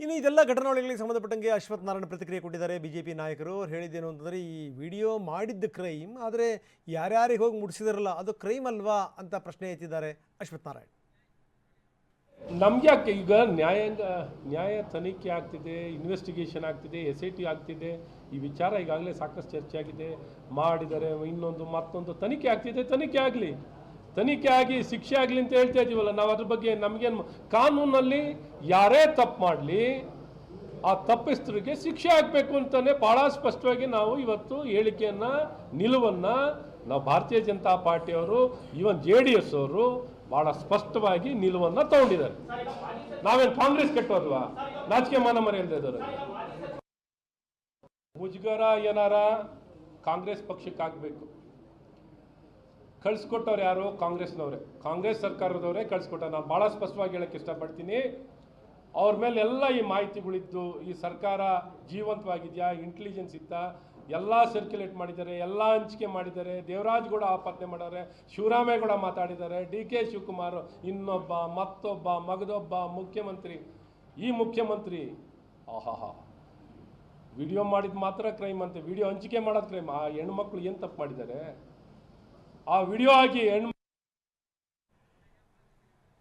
ಇನ್ನು ಇದೆಲ್ಲ ಘಟನಾವಳಿಗಳಿಗೆ ಸಂಬಂಧಪಟ್ಟಂಗೆ ಅಶ್ವಥ್ ನಾರಾಯಣ ಪ್ರತಿಕ್ರಿಯೆ ಕೊಟ್ಟಿದ್ದಾರೆ ಬಿಜೆಪಿ ನಾಯಕರು. ಅವ್ರು ಹೇಳಿದ್ದೇನು ಅಂತಂದರೆ, ಈ ವಿಡಿಯೋ ಮಾಡಿದ್ದ ಕ್ರೈಮ್, ಆದರೆ ಯಾರ್ಯಾರಿಗೆ ಹೋಗಿ ಮುಡಿಸಿದಾರಲ್ಲ ಅದು ಕ್ರೈಮ್ ಅಲ್ವಾ ಅಂತ ಪ್ರಶ್ನೆ ಎತ್ತಿದ್ದಾರೆ ಅಶ್ವಥ್ ನಾರಾಯಣ. ನಮ್ಗೆ ಈಗ ನ್ಯಾಯಾಂಗ ನ್ಯಾಯ ತನಿಖೆ ಆಗ್ತಿದೆ ಇನ್ವೆಸ್ಟಿಗೇಷನ್ ಆಗ್ತಿದೆ ಎಸ್ ಐ ಟಿ ಆಗ್ತಿದೆ, ಈ ವಿಚಾರ ಈಗಾಗಲೇ ಸಾಕಷ್ಟು ಚರ್ಚೆ ಆಗಿದೆ ಮಾಡಿದರೆ ಇನ್ನೊಂದು, ಮತ್ತೊಂದು ತನಿಖೆ ಆಗ್ತಿದೆ, ತನಿಖೆ ಆಗಲಿ. ತನಿಖೆ ಆಗಿ ಶಿಕ್ಷೆ ಆಗಲಿ ಅಂತ ಹೇಳ್ತಾ ಇದ್ದೀವಲ್ಲ ನಾವು ಅದ್ರ ಬಗ್ಗೆ ನಮಗೇನು ಕಾನೂನಲ್ಲಿ ಯಾರೇ ತಪ್ಪು ಮಾಡಲಿ, ಆ ತಪ್ಪಿಸ್ತರಿಗೆ ಶಿಕ್ಷೆ ಆಗಬೇಕು ಅಂತಲೇ ಬಹಳ ಸ್ಪಷ್ಟವಾಗಿ ನಾವು ಇವತ್ತು ಹೇಳಿಕೆಯನ್ನ, ನಿಲುವನ್ನ ನಾವು ಭಾರತೀಯ ಜನತಾ ಪಾರ್ಟಿಯವರು ಇವನ್ ಜೆ ಡಿ ಎಸ್ ಅವರು ಬಹಳ ಸ್ಪಷ್ಟವಾಗಿ ನಿಲುವನ್ನ ತಗೊಂಡಿದ್ದಾರೆ. ನಾವೇನು ಕಾಂಗ್ರೆಸ್ ಕೆಟ್ಟೋದ್ವಾ? ನಾಚಿಕೆ ಮಾನ ಮರ ಇದ್ದಾರೆ ಮುಜುಗರ ಏನಾರ ಕಾಂಗ್ರೆಸ್ ಪಕ್ಷಕ್ಕೆ ಆಗಬೇಕು ಕಳಿಸ್ಕೊಟ್ಟವ್ರು ಯಾರು? ಕಾಂಗ್ರೆಸ್ನವ್ರೆ. ಕಾಂಗ್ರೆಸ್ ಸರ್ಕಾರದವರೇ ಕಳಿಸ್ಕೊಟ್ಟ. ನಾನು ಭಾಳ ಸ್ಪಷ್ಟವಾಗಿ ಹೇಳಕ್ಕೆ ಇಷ್ಟಪಡ್ತೀನಿ. ಅವ್ರ ಮೇಲೆ ಎಲ್ಲ ಈ ಮಾಹಿತಿಗಳಿದ್ದು, ಈ ಸರ್ಕಾರ ಜೀವಂತವಾಗಿದೆಯಾ? ಇಂಟೆಲಿಜೆನ್ಸ್ ಇತ್ತಾ? ಎಲ್ಲ ಸರ್ಕ್ಯುಲೇಟ್ ಮಾಡಿದ್ದಾರೆ, ಎಲ್ಲ ಹಂಚಿಕೆ ಮಾಡಿದ್ದಾರೆ. ದೇವರಾಜ್ ಕೂಡ ಆಪಾದನೆ ಮಾಡಾರೆ ಶಿವರಾಮೇಗೌಡ ಮಾತಾಡಿದ್ದಾರೆ. ಡಿ ಕೆ ಶಿವಕುಮಾರ್, ಇನ್ನೊಬ್ಬ, ಮತ್ತೊಬ್ಬ, ಮಗದೊಬ್ಬ, ಮುಖ್ಯಮಂತ್ರಿ. ಈ ಮುಖ್ಯಮಂತ್ರಿ, ಆಹಾಹಾ. ವಿಡಿಯೋ ಮಾಡಿದ ಮಾತ್ರ ಕ್ರೈಮ್ ಅಂತೆ. ವಿಡಿಯೋ ಹಂಚಿಕೆ ಮಾಡೋದು ಕ್ರೈಮ್. ಆ ಹೆಣ್ಮಕ್ಳು ಏನು ತಪ್ಪು ಮಾಡಿದ್ದಾರೆ? ಆ ವಿಡಿಯೋ ಆಗಿ ಹೆಣ್ಣು